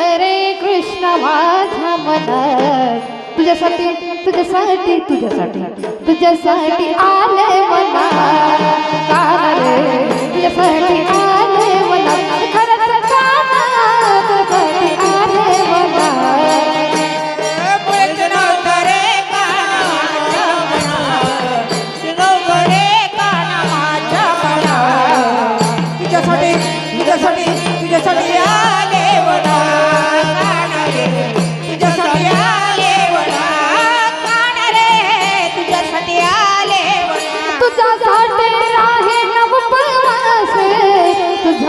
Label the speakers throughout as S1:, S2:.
S1: हरे कृष्ण माझा साथी तुझे साथी तुझे साथी आले मना कारे तुझे साथी आले मना मला खरंच काना साथी आले मना
S2: Yeah.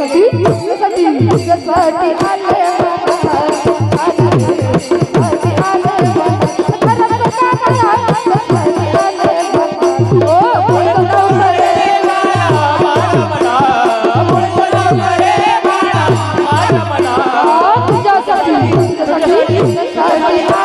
S1: सरस्वती सरस्वती सरस्वती आले आले Thank.